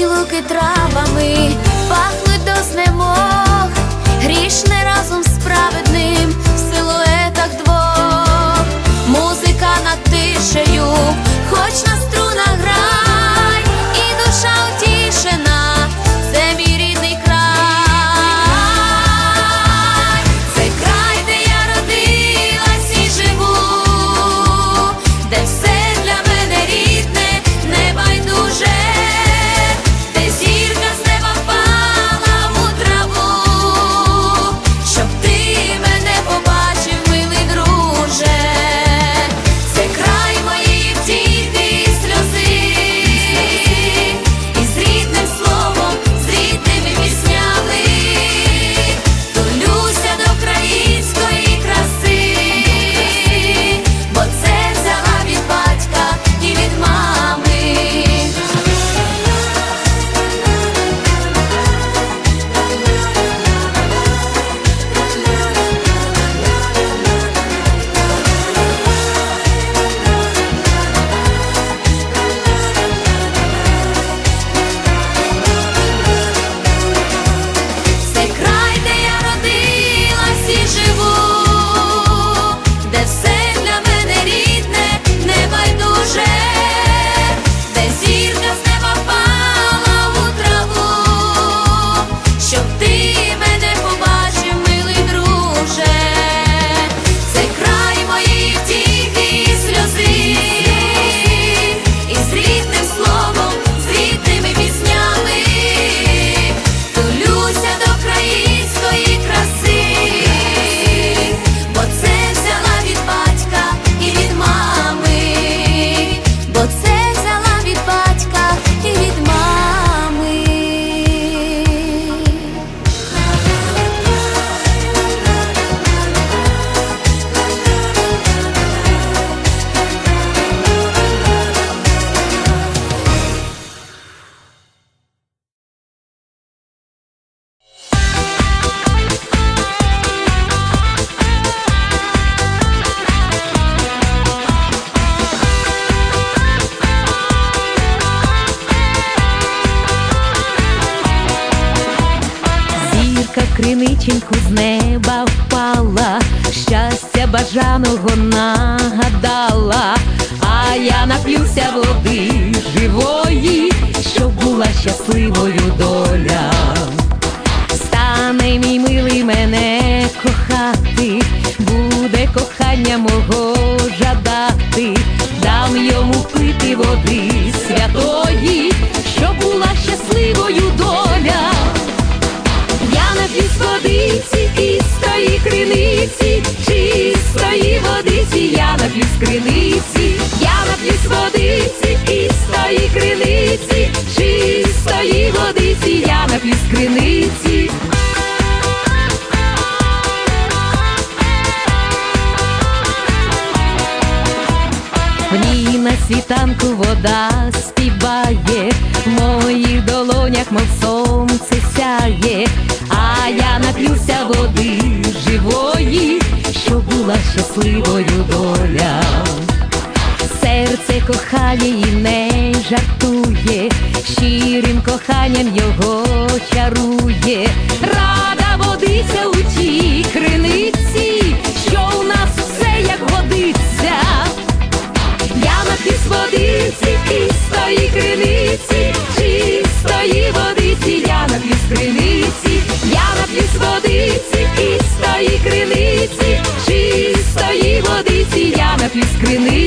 Пахнуть луки травами, пахнуть до знемог, грішне разом справи. криниченьку з неба впала, щастя бажаного нагадала, а я нап'юся води живої, щоб була щасливою доля. Стане мій милий мене. нап'юсь криниці, я нап'юсь водиці, кістої криниці, чистої водиці, я нап'юсь криниці. В ній на світанку вода співає, в моїх долонях мов сонце сяє, а я нап'юся води щасливою доля, серце кохає і не жартує, щирим коханням його чарує. скрини.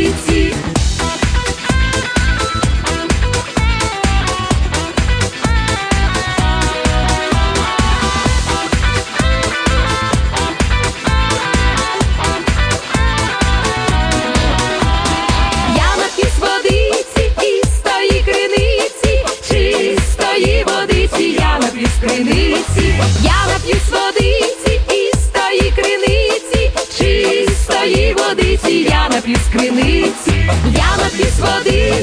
dispo, dispo.